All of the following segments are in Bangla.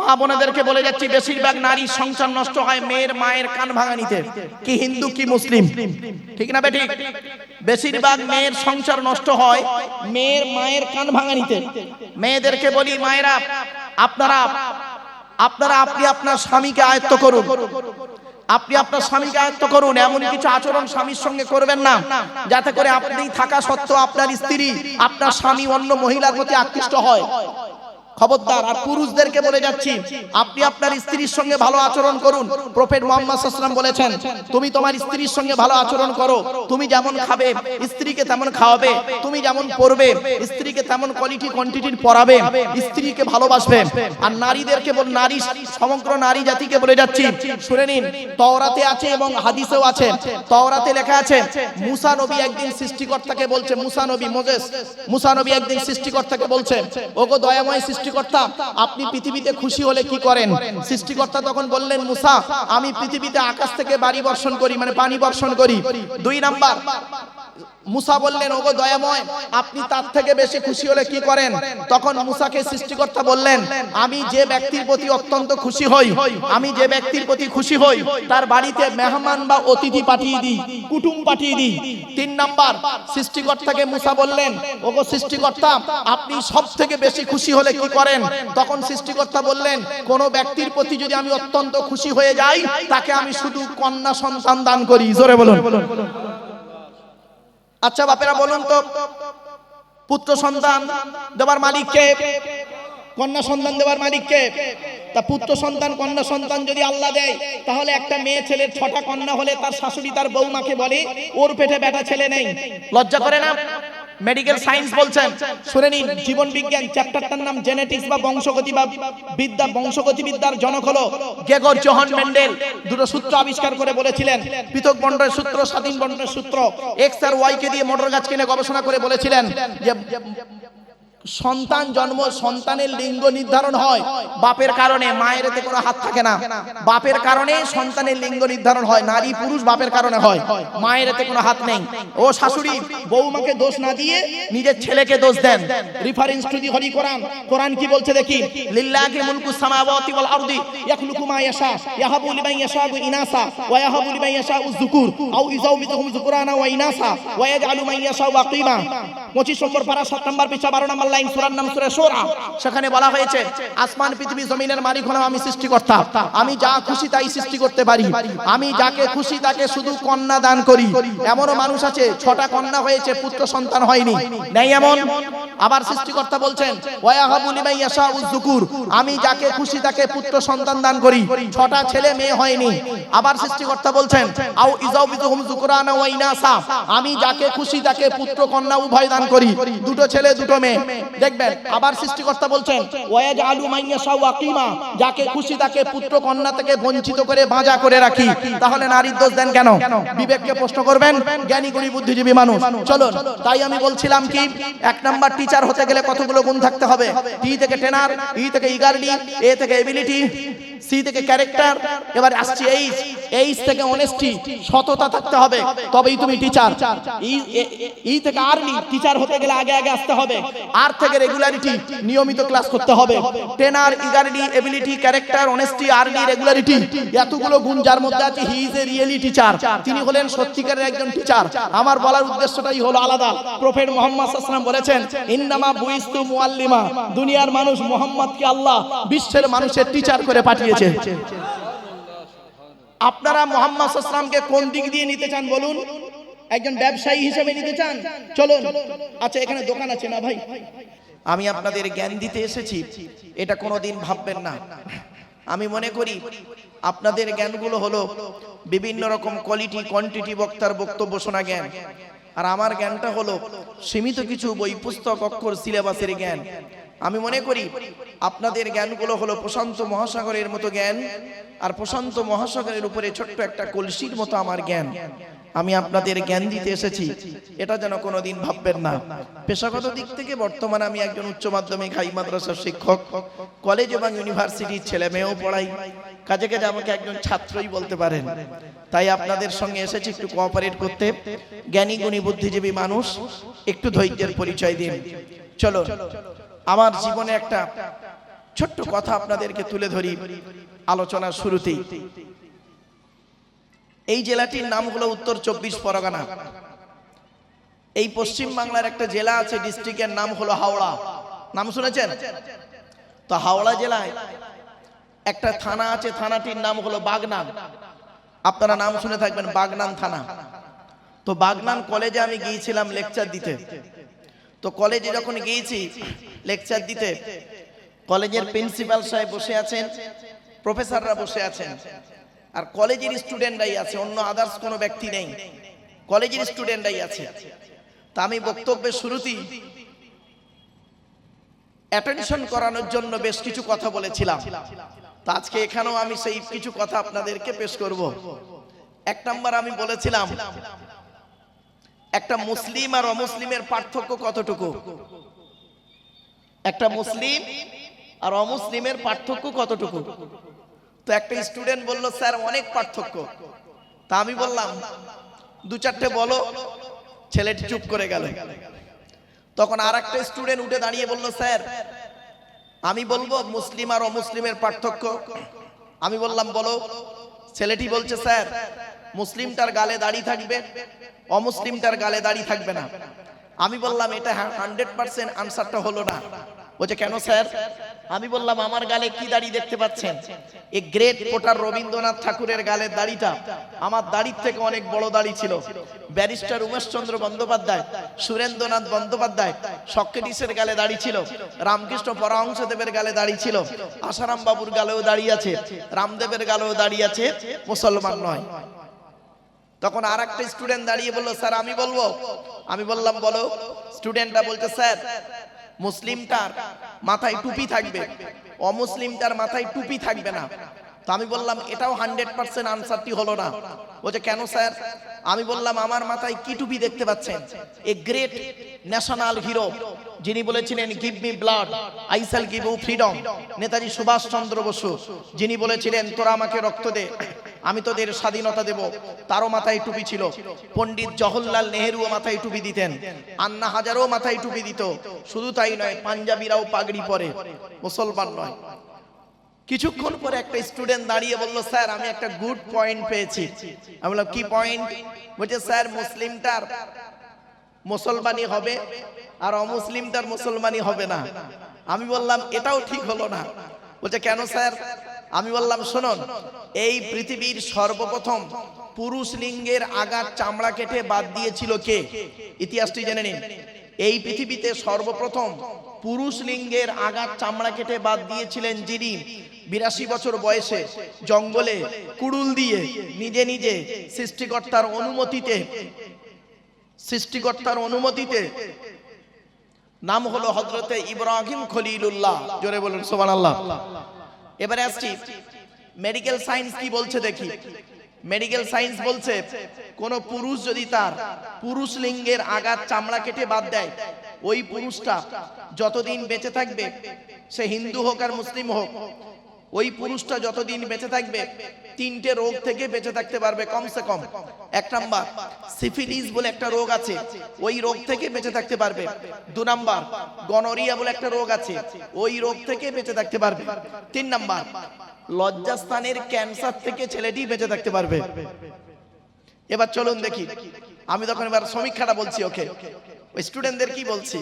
মা বোনেদেরকে বলে যাচ্ছি, বেশিরভাগ নারী সংসার নষ্ট হয় মেয়ের মায়ের কান ভাঙানিতে। কি হিন্দু, কি মুসলিম? ঠিক না বেঠিক? বেশিরভাগ মেয়ের সংসার নষ্ট হয় মেয়ের মায়ের কান ভাঙানিতে। মেয়েদেরকে বলি, মায়েরা, আপনারা আপনারা আপনি আপনার স্বামীকে আয়ত্ত করুন। আপনি আপনার স্বামীকে আয়ত্ত করুন। এমন কিছু আচরণ স্বামীর সঙ্গে করবেন না। যাতে করে আপনি থাকা সত্ত্বেও আপনার স্ত্রী, আপনার স্বামী অন্য মহিলার প্রতি আকৃষ্ট হয়। খবরদার, আর পুরুষদেরকে বলে যাচ্ছি, আপনি আপনার স্ত্রীর সঙ্গে ভালো আচরণ করুন। প্রফেট মোহাম্মদ সাল্লাম বলেছেন, তুমি তোমার স্ত্রীর সঙ্গে ভালো আচরণ করো, তুমি যেমন খাবে, স্ত্রীকে তেমন খাওয়াবে, তুমি যেমন পড়বে স্ত্রীকে তেমন কোয়ালিটি কোয়ান্টিটির পড়াবে স্ত্রীকে ভালোবাসবে। আর নারীদেরকে বল, নারী, সমগ্র নারী জাতিকে বলে যাচ্ছি, শুনে নিন, তওরাতে আছে এবং হাদিসেও আছে, তওরাতে লেখা আছে, মুসা নবী একদিন সৃষ্টিকর্তাকে বলছে, মুসা নবী, মোজেস, মুসা নবী একদিন সৃষ্টিকর্তাকে বলছে, ওগো দয়াময় সৃষ্টিকর্তা, আপনি পৃথিবীতে খুশি হলে কি করেন? সৃষ্টিকর্তা তখন বললেন, মুসা, আমি পৃথিবীতে আকাশ থেকে বাড়ি বর্ষণ করি মানে পানি বর্ষণ করি। দুই নাম্বার মুসা বললেন, ওগো দয়াময়, আপনি তার থেকে বেশি খুশি হলে কি করেন? তখন মুসাকে সৃষ্টিকর্তা বললেন, আমি যে ব্যক্তির প্রতি অত্যন্ত খুশি হই, আমি যে ব্যক্তির প্রতি খুশি হই, তার বাড়িতে মেহমান বা অতিথি পাঠিয়ে দিই, কুটুম পাঠিয়ে দিই। তিন নাম্বার, সৃষ্টিকর্তাকে মুসা বললেন, ওগো সৃষ্টিকর্তা, আপনি সব থেকে বেশি খুশি হলে কি করেন? তখন সৃষ্টিকর্তা বললেন, কোন ব্যক্তির প্রতি যদি আমি অত্যন্ত খুশি হয়ে যাই, তাকে আমি শুধু কন্যা সন্তান দান করি। জোরে বলুন। আচ্ছা বাপেরা বলুন তো, পুত্র সন্তান দেবার মালিককে কন্যা সন্তান দেবার মালিককে তা পুত্র সন্তান, কন্যা সন্তান যদি আল্লাহ দেয়, তাহলে একটা মেয়ে ছেলের ছটা কন্যা হলে তার শাশুড়ি, তার বৌমাকে বলে, ওর পেটে ব্যাটা ছেলে নেই। লজ্জা করে না? মেডিকেল সায়েন্স বলছেন। শুনে নিন জীবন বিজ্ঞান চ্যাপ্টারটার নাম জেনেটিক্স বা বংশগতি বা বিদ্যা বংশগতি বিদ্যার জনক হলো গেগর জোহান মেন্ডেল। দুটো সূত্র আবিষ্কার করে বলেছিলেন। পৃথক বন্ডের সূত্র স্বাধীন বন্ডের সূত্র। এক্স আর ওয়াই কে দিয়ে মোটর গাছ কিনে গবেষণা করে বলেছিলেন যে সন্তান জন্ম, সন্তানের লিঙ্গ নির্ধারণ হয়। বাপের কারণে মায়ের এতে কোনো হাত থাকে না। বাপের কারণে সন্তানের লিঙ্গ নির্ধারণ হয়। নারী, পুরুষ বাপের কারণে হয়। মায়ের এতে কোনো হাত নেই। ও শাশুড়ি, বৌমাকে দোষ না দিয়ে নিজের ছেলেকে দোষ দেন। Reference to the holy Quran. কোরআন কি বলছে দেখি? লিল্লাহি মুলকু সামাওয়াতি ওয়াল আরদি ইয়াখলুকু মা ইয়াশা, ইয়াহাবু লিমান ইয়াশাউ ইনাসা, ওয়া ইয়াহাবু লিমান ইয়াশাউ যুকুর, আও ইজাউমিতুহুম যুকুরানা ওয়া ইনাসা, ওয়া ইয়াজআলু মান ইয়াশাউ আকিমা। 25 নম্বর পারা 7 নম্বর পৃষ্ঠা 12 নম্বর লাইন সূরার নাম সূরা শোরা। সেখানে বলা হয়েছে, আসমান, পৃথিবী, জমিনের মালিক হলাম আমি সৃষ্টিকর্তা। আমি যা খুশি তাই সৃষ্টি করতে পারি। আমি যাকে খুশি তাকে শুধু কন্যা দান করি। এমনও মানুষ আছে, ছটা কন্যা হয়েছে, পুত্র সন্তান হয়নি। নেই এমন? আবার সৃষ্টিকর্তা বলছেন আমি যাকে খুশি তাকে পুত্র সন্তান দান করি। ছটা ছেলে মেয়ে হয়নি। আবার সৃষ্টিকর্তা বলছেন, আও ইজাউ বিতুহুম যুকুরানা ওয়া ইনাসা। আমি যাকে খুশি তাকে পুত্র কন্যা উভয় দান করি। দুটো ছেলে, দুটো মেয়ে। দেখবেন, আবার সৃষ্টিকর্তা বলছেন ওয়াজ আলু মাইয়া আকিমা যাকে খুশি তাকে পুত্র কন্যা থেকে বঞ্চিত করে বাঁজা করে রাখি। তাহলে নারীর দোষ দেন কেন? বিবেককে প্রশ্ন করবেন, জ্ঞানী গুণী বুদ্ধিজীবী মানুষ। চলুন, তাই আমি বলছিলাম কি, এক নাম্বার টিচার হতে গেলে কতগুলো গুণ থাকতে হবে? টি থেকে টেনার ই থেকে ইগার্ডি এ থেকে এবিলিটি সি থেকে ক্যারেক্টার, এবার আসছি এইচ এইচ থেকে অনেস্টি সততা থাকতে হবে, তবেই তুমি টিচার ই থেকে আর্লি টিচার হতে গেলে আগে আগে আসতে হবে। আর থেকে রেগুলারিটি নিয়মিত ক্লাস করতে হবে। Tenor eagerly ability character honesty early regularity এতগুলো গুণ যার মধ্যে আছে he is a really teacher তিনি হলেন সত্যিকারের একজন টিচার আমার বলার উদ্দেশ্যটাই হলো আলাদা। প্রফেট মোহাম্মদ সাল্লাম বলেছেন, ইন্নামা বুইস্তু মুআল্লিমা। দুনিয়ার মানুষ মোহাম্মদকে আল্লাহ, বিশ্বের মানুষের টিচার করে আপনারা মোহাম্মদ সাল্লামকে কোন দিক দিয়ে নিতে চান বলুন? একজন ব্যবসায়ী হিসেবে নিতে চান? চলুন। আচ্ছা এখানে দোকান আছে না ভাই? আমি আপনাদের জ্ঞান দিতে এসেছি, এটা কোনোদিন ভাববেন না। আমি মনে করি আপনাদের জ্ঞানগুলো হলো বিভিন্ন রকম কোয়ালিটি কোয়ান্টিটি বক্তার বক্তব্য শোনা জ্ঞান। আর আমার জ্ঞানটা হলো সীমিত কিছু বই, পুস্তক, অক্ষর সিলেবাসের জ্ঞান। আমি মনে করি আপনাদের জ্ঞানগুলো হলো প্রশান্ত মহাসাগরের মতো জ্ঞান, আর প্রশান্ত মহাসাগরের উপরে ছোট্ট একটা কলসির মতো আমার জ্ঞান। আমি আপনাদের জ্ঞান দিতে এসেছি, এটা যেন কোনোদিন ভাববেন না। পেশাগত দিক থেকে বর্তমানে আমি একজন উচ্চ মাধ্যমিক হাই মাদ্রাসার শিক্ষক, কলেজ এবং ইউনিভার্সিটির ছেলে মেয়েও পড়াই। কাজে কাজে আমাকে একজন ছাত্রই বলতে পারেন। তাই আপনাদের সঙ্গে এসেছি একটু কোঅপারেট করতে। জ্ঞানী, গুণী, বুদ্ধিজীবী মানুষ, একটু ধৈর্যের পরিচয় দিন। চলো আমার জীবনে একটা ছোট্ট কথা আপনাদেরকে তুলে ধরি আলোচনার শুরুতেই। এই জেলাটির নাম হলো উত্তর চব্বিশ পরগনা। এই পশ্চিম বাংলার একটা জেলা আছে, ডিস্ট্রিক্টের নাম হলো হাওড়া। নাম শুনেছেন? তো হাওড়া জেলায় একটা থানা আছে, থানাটির নাম হলো বাগনান। আপনারা নাম শুনে থাকবেন, বাগনান থানা। তো বাগনান কলেজে আমি গিয়েছিলাম লেকচার দিতে। তো কলেজে যখন গিয়েছি লেকচার দিতে কলেজের প্রিন্সিপাল সাহেব বসে আছেন প্রফেসররা বসে আছেন, আর কলেজের স্টুডেন্টরাই আছে, অন্য আদার্স কোনো ব্যক্তি নেই কলেজের স্টুডেন্টরাই আছে। তা আমি বক্তব্যের শুরুতেই অ্যাটেনশন করানোর জন্য বেশ কিছু কথা বলেছিলাম। তা আজকে এখানেও আমি সেই কিছু কথা আপনাদেরকে পেশ করব। এক নাম্বার আমি বলেছিলাম একটা মুসলিম আর অমুসলিমের পার্থক্য কতটুকু? একটা মুসলিম আর অমুসলিমের পার্থক্য কতটুকু? তো একটা স্টুডেন্ট বলল, স্যার, অনেক পার্থক্য। তা আমি বললাম, দু চারটে বলো। ছেলেটি চুপ করে গেল। তখন আর একটা স্টুডেন্ট উঠে দাঁড়িয়ে বলল, স্যার, আমি বলব মুসলিম আর অমুসলিমের পার্থক্য। আমি বললাম, বলো। ছেলেটি বলছে, স্যার মুসলিমটার গালে দাড়ি থাকবে, অমুসলিমটার গালে দাড়ি থাকবে না। আমি বললাম, এটা হান্ড্রেড পার্সেন্ট আনসারটা হলো না। বলছে, কেন স্যার? আমি বললাম, আমার গালে কি দাড়ি দেখতে পাচ্ছেন? এ গ্রেট পোটার রবীন্দ্রনাথ ঠাকুরের গালের দাড়িটা আমার দাড়ির থেকে অনেক বড় দাড়ি ছিল। ব্যারিস্টার উমেশচন্দ্র বন্দ্যোপাধ্যায়, সুরেন্দ্রনাথ বন্দ্যোপাধ্যায়, সক্রেটিসের গালে দাড়ি ছিল। রামকৃষ্ণ পরহংসদেবের গালে দাড়ি ছিল। আসারাম বাবুর গালেও দাড়ি আছে। রামদেবের গালেও দাড়ি আছে। মুসলমান নয়। তখন আর একটা স্টুডেন্ট দাঁড়িয়ে বলল, স্যার, আমি বলব? আমি বললাম, বলো। স্টুডেন্টটা বলছে, স্যার, মুসলিমটার মাথায় টুপি থাকবে। অমুসলিমটার মাথায় টুপি থাকবে না। তো আমি বললাম, এটাও হান্ড্রেড পার্সেন্ট আনসারটি হলো না। বলছে কেন স্যার? আমি বললাম, আমার মাথায় কি টুপি দেখতে পাচ্ছেন? এ গ্রেট ন্যাশনাল হিরো যিনি বলেছিলেন give me blood I shall give you freedom Netaji Subhas Chandra Bose যিনি বলেছিলেন, তোরা আমাকে রক্ত দে, আমি তোদের স্বাধীনতা দেব। তারও মাথায় টুপি ছিল। পণ্ডিত জওহরলাল নেহেরুও মাথায় টুপি দিতেন। আন্না হাজারও মাথায় টুপি দিত। শুধু তাই নয়, পাঞ্জাবিরাও পাগড়ি পরে। মুসলমান নয়। কিছুক্ষণ পরে একটা স্টুডেন্ট দাঁড়িয়ে বলল, স্যার, আমি একটা গুড পয়েন্ট পেয়েছি। আমি বললাম, কি পয়েন্ট বলছে, স্যার, মুসলিমটার মুসলমানি হবে আর অমুসলিমটার মুসলমানি হবে না। আমি বললাম, এটাও ঠিক হলো না। বলছে, কেন, স্যার? আমি বললাম, শুনুন, এই পৃথিবীর সর্বপ্রথম পুরুষ লিঙ্গের আগার চামড়া কেটে বাদ দিয়েছিল কে? ইতিহাসটি জেনে নিন। এই পৃথিবীতে সর্বপ্রথম পুরুষ লিঙ্গের আগার চামড়া কেটে বাদ দিয়েছিলেন যিনি বিরাশি বছর বয়সে জঙ্গলে কুড়ুল দিয়ে নিজে নিজে সৃষ্টিকর্তার অনুমতিতে সৃষ্টিকর্তার অনুমতিতে নাম হলো হজরতে ইব্রাহিম খলিলুল্লাহ। জোরে বলেন সোমান আল্লাহ এবারে আসছি। মেডিকেল সায়েন্স কি বলছে দেখি। মেডিকেল সায়েন্স বলছে, কোন পুরুষ যদি তার পুরুষ লিঙ্গের আগার চামড়া কেটে বাদ দেয়, ওই পুরুষটা যতদিন বেঁচে থাকবে, সে হিন্দু হোক আর মুসলিম হোক ওই পুরুষটা যতদিন বেঁচে থাকবে, তিনটে রোগ থেকে বেঁচে থাকতে পারবে কমসে কম। এক নাম্বার, সিফিলিস বলে একটা রোগ আছে, ওই রোগ থেকে বেঁচে থাকতে পারবে। দু নাম্বার, গনোরিয়া বলে একটা রোগ আছে, ওই রোগ থেকে বেঁচে থাকতে পারবে। তিন নাম্বার, লজ্জাস্থানের ক্যান্সার থেকে ছেলেটি বেঁচে থাকতে পারবে। এবার চলুন দেখি। আমি তখন এবার সমীক্ষাটা বলছি, ওকে। ওই স্টুডেন্টদের কি বলছি?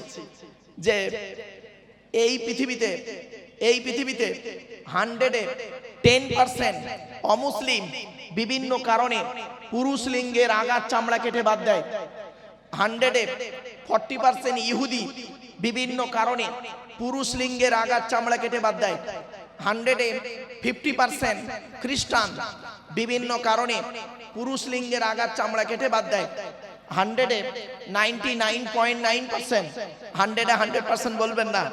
যে এই পৃথিবীতে এই পৃথিবীতে হান্ড্রেডে টেন পার্সেন্ট অমুসলিম বিভিন্ন কারণে পুরুষ লিঙ্গের আগার চামড়া কেটে বাদ দেয়। হান্ড্রেডে ফর্টি পার্সেন্ট ইহুদি বিভিন্ন কারণে পুরুষ লিঙ্গের আগার চামড়া কেটে বাদ দেয়। হান্ড্রেডে ফিফটি পার্সেন্ট খ্রিস্টান বিভিন্ন কারণে পুরুষ লিঙ্গের আগার চামড়া কেটে বাদ দেয়। হান্ড্রেডে ninety nine point nine percent হান্ড্রেডে হান্ড্রেড পার্সেন্ট বলবেন না।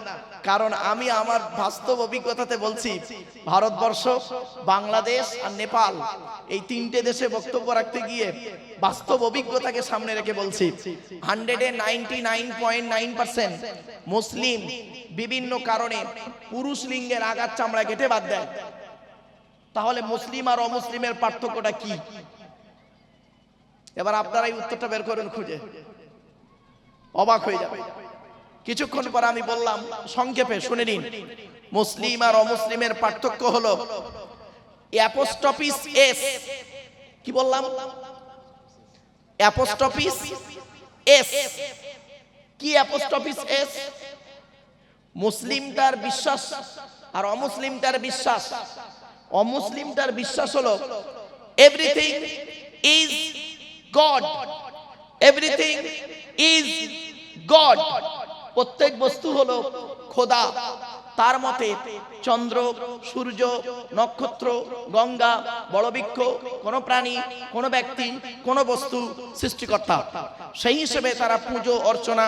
কারণ আমি আমার বাস্তব অভিজ্ঞতাতে বলছি, ভারতবর্ষ, বাংলাদেশ আর নেপাল এই তিনটে দেশে বক্তব্য রাখতে গিয়ে বাস্তব অভিজ্ঞতাকে সামনে রেখে বলছি। হান্ড্রেডে ninety nine point nine percent মুসলিম বিভিন্ন কারণে পুরুষ লিঙ্গের আঘাত চামড়া কেটে বাদ দেয়। তাহলে মুসলিম আর অমুসলিমের পার্থক্যটা কি? এবার আপনারা এই উত্তরটা বের করুন খুঁজে। অবাক হয়ে যাবে কিছুক্ষণ পর আমি বললাম, সংক্ষেপে শুনে নিন। মুসলিম আর অমুসলিমের পার্থক্য হলো অ্যাপোস্টপিস এস। কি বললাম? অ্যাপোস্টপিস এস। কি অ্যাপোস্টপিস এস? মুসলিমটার বিশ্বাস আর অমুসলিমটার বিশ্বাস। অমুসলিমটার বিশ্বাস হলো everything is God everything is God প্রত্যেক বস্তু হলো খোদা। তার মতে চন্দ্র, সূর্য, নক্ষত্র, গঙ্গা বড় বৃক্ষ কোন প্রাণী, কোন ব্যক্তি, কোন বস্তু সৃষ্টিকর্তা। সেই হিসেবে তারা পুজো, অর্চনা,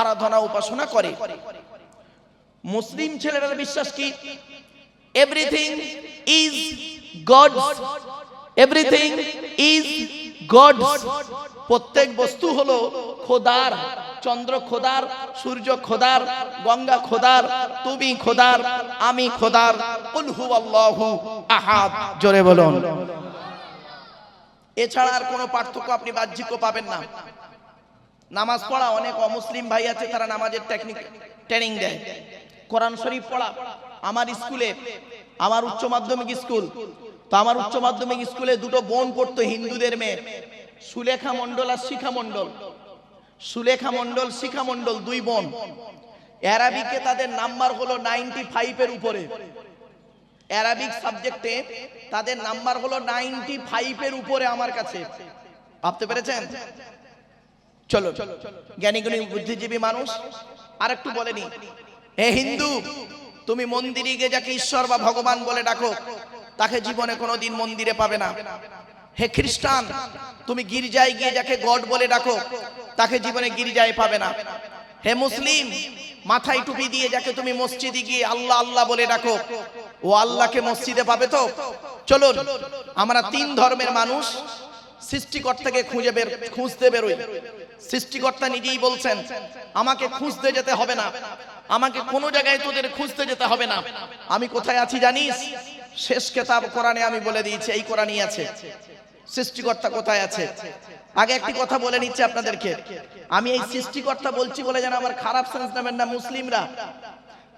আরাধনা, উপাসনা করে। মুসলিম ছেলেরা বিশ্বাস কি? Everything is God everything is God প্রত্যেক বস্তু হলো খোদার। চন্দ্র খোদার, সূর্য খোদার, গঙ্গা খোদার, তুমি খোদার, আমি খোদার হুয়াল্লাহু আহাদ। জোরে বলুন। এছাড়া আর কোনো পার্থক্য আপনি বাহ্যিক পাবেন না। নামাজ পড়া, অনেক অমুসলিম ভাই আছে, তারা নামাজের টেকনিক ট্রেনিং দেয়। কোরআন শরীফ পড়া, আমার স্কুলে, আমার উচ্চ মাধ্যমিক স্কুল, তো আমার উচ্চ মাধ্যমিক স্কুলে দুটো বোন পড়তো, হিন্দুদের মেয়ে, সুলেখা মণ্ডল আর শিখা মণ্ডল। সুলেখা মণ্ডল, শিখা মণ্ডল দুই বোন। অ্যারাবিকে তাদের নাম্বার হলো নাইনটি ফাইভের উপরে। অ্যারাবিক সাবজেক্টে তাদের নাম্বার হলো নাইনটি ফাইভের উপরে আমার কাছে। ভাবতে পেরেছেন? চলো জ্ঞানী গুণী বুদ্ধিজীবী মানুষ আর একটু বলেনি হে হিন্দু, তুমি মন্দিরে গিয়ে যাকে ঈশ্বর বা ভগবান বলে ডাকো, তাকে জীবনে কোনোদিন মন্দিরে পাবে না। হে খ্রিস্টান, তুমি গির্জায় গিয়ে যাকে গড বলে ডাকো, তাকে জীবনে গির্জায় পাবে না। হে মুসলিম, মাথায় টুপি দিয়ে যাকে তুমি মসজিদে গিয়ে আল্লাহ আল্লাহ বলে ডাকো, ও আল্লাহকে মসজিদে পাবে তো? চলুন, আমরা তিন ধর্মের মানুষ সৃষ্টিকর্তাকে খুঁজে বের, খুঁজতে বেরোই। সৃষ্টিকর্তা নিজেই বলছেন, আমাকে খুঁজতে যেতে হবে না। আমাকে কোনো জায়গায় তোদের খুঁজতে যেতে হবে না। আমি কোথায় আছি জানিস? শেষ কেতাব কোরআনে আমি বলে দিয়েছি, এই কোরআনই আছে। সৃষ্টিকর্তা কোথায় আছে? আগে একটি কথা বলে নিচ্ছি আপনাদেরকে। আমি এই সৃষ্টিকর্তা বলছি বলে যেন আমার খারাপ সেন্স নেবেন না মুসলিমরা।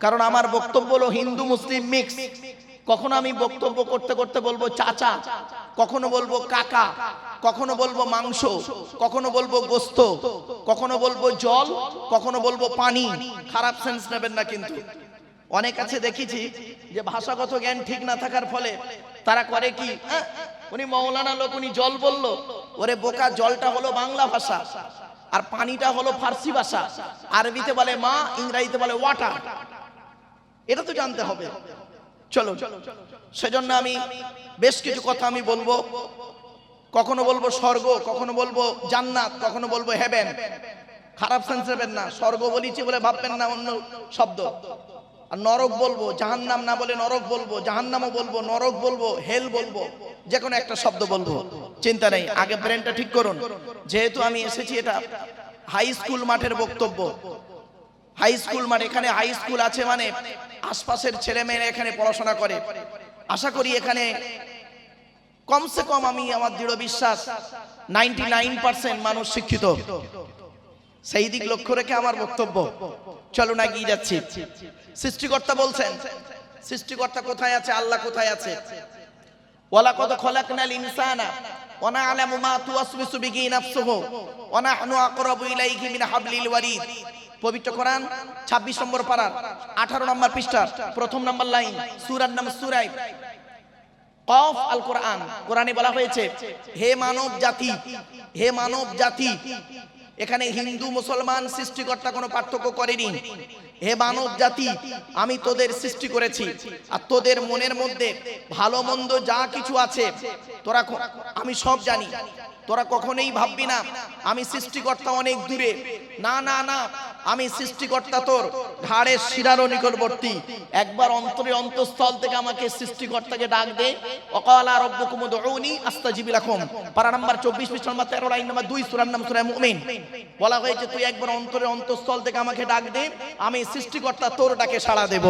কারণ আমার বক্তব্য হলো হিন্দু মুসলিম মিক্স কখনো আমি বক্তব্য করতে করতে বলব চাচা, কখনো বলব কাকা, কখনো বলব মাংস, কখনো বলব গোস্ত, কখনো বলব জল, কখনো বলব পানি। খারাপ সেন্স নেবেন না কিন্তু। অনেক আছে দেখেছি যে ভাষাগত জ্ঞান ঠিক না থাকার ফলে তারা করে কি? আহ, উনি মৌলানা লোক উনি জল বলল ওরে বোকা জলটা হলো বাংলা ভাষা আর পানিটা হলো ফার্সি ভাষা। আরবিতে বলে মা ইংরাজিতে বলে ওয়াটার। এটা তো জানতে হবে। চলো সেজন্য আমি বেশ কিছু কথা আমি বলব। কখনো বলব স্বর্গ কখনো বলব জান্নাত কখনো বলব হেভেন। খারাপ সেন্স নেবেন না। স্বর্গ বলিছি বলে ভাববেন না অন্য শব্দ। আর নরক বলব, জাহান্নাম না বলে নরক বলব, জাহান্নামও বলব, নরক বলব, হেল বলব, যে কোনো একটা শব্দ বলব। চিন্তা নেই, আগে ব্রেনটা ঠিক করুন। যেহেতু আমি এসেছি, এটা হাই স্কুল মাঠের বক্তব্য। হাই স্কুল মানে এখানে হাই স্কুল আছে মানে আশপাশের ছেলে মেয়েরা এখানে পড়াশোনা করে। আশা করি এখানে কমসে কম আমি আমার দৃঢ় বিশ্বাস, নাইনটি নাইন পার্সেন্ট মানুষ শিক্ষিত। সেই দিক লক্ষ্য রেখে আমার বক্তব্য। চলো না গিয়ে যাচ্ছি। সৃষ্টিকর্তা বলছেন, সৃষ্টিকর্তা কোথায় আছে, আল্লাহ কোথায় আছে? ওয়ালা কত খলাকনাল ইনসানা, ওয়া না'লামু মা তুওয়াসবিসু বিহি নাফসুহু, ওয়া নাহনু আকরাবু ইলাইহি মিন হাবলিল ওয়ারিদ। পবিত্র কোরআন 26 নম্বর পারা 18 নম্বর পৃষ্ঠা, প্রথম নম্বর লাইন, সূরার নাম সূরায় কফ আল কোরআন, কোরআনে বলা হয়েছে, হে মানব জাতি, হে মানব জাতি এখানে হিন্দু মুসলমান সৃষ্টিকর্তা কোনো পার্থক্য করেনি। হে মানব জাতি, আমি তোদের সৃষ্টি করেছি, আর তোদের মনের মধ্যে ভালো মন্দ যা কিছু আছে, তোরা আমি সব জানি। তোরা কখনোই ভাববি না, আমি সৃষ্টিকর্তা অনেক দূরে। না না না, আমি সৃষ্টিকর্তা তোর ঘাড়ের শিরারও নিকটবর্তী। একবার অন্তরে অন্তঃস্থল থেকে আমাকে সৃষ্টিকর্তাকে ডাক দে। অকালা রব্বুকুম উদউনি আস্তাজিব লাকুম। পারা নাম্বার 24 পৃষ্ঠা নাম্বার 13 লাইন নাম্বার 2 সূরার নাম সূরা মুমিন। বলা হয়েছে, তুই একবার অন্তরে অন্তঃস্থল থেকে আমাকে ডাক দে। আমি সৃষ্টিকর্তা তোরটাকে সাড়া দেব।